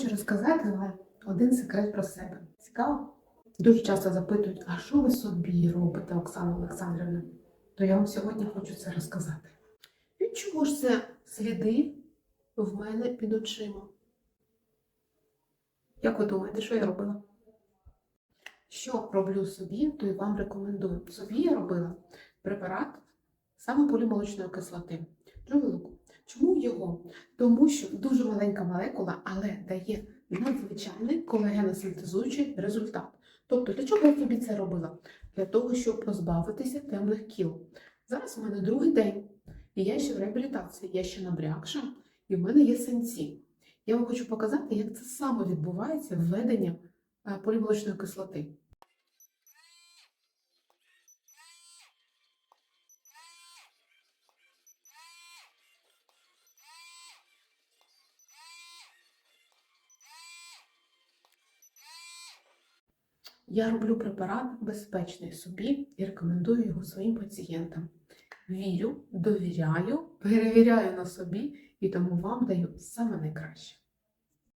хочу розказати один секрет про себе. Цікаво? Дуже часто запитують, а що ви собі робите, Оксана Олександрівна? То я вам сьогодні хочу це розказати. Від чого ж це сліди в мене під очима? Як ви думаєте, що я робила? Що роблю собі, то і вам рекомендую. Собі я робила препарат саме полімолочної кислоти. Чому його? Тому що дуже маленька молекула, але дає надзвичайний колагеносинтезуючий результат. Тобто, для чого я собі це робила? Для того, щоб позбавитися темних кіл. Зараз у мене другий день, і я ще в реабілітації, я ще набрякша, і в мене є синці. Я вам хочу показати, як це саме відбувається введення е, полімолочної кислоти. Я роблю препарат безпечний собі і рекомендую його своїм пацієнтам. Вірю, довіряю, перевіряю на собі і тому вам даю саме найкраще.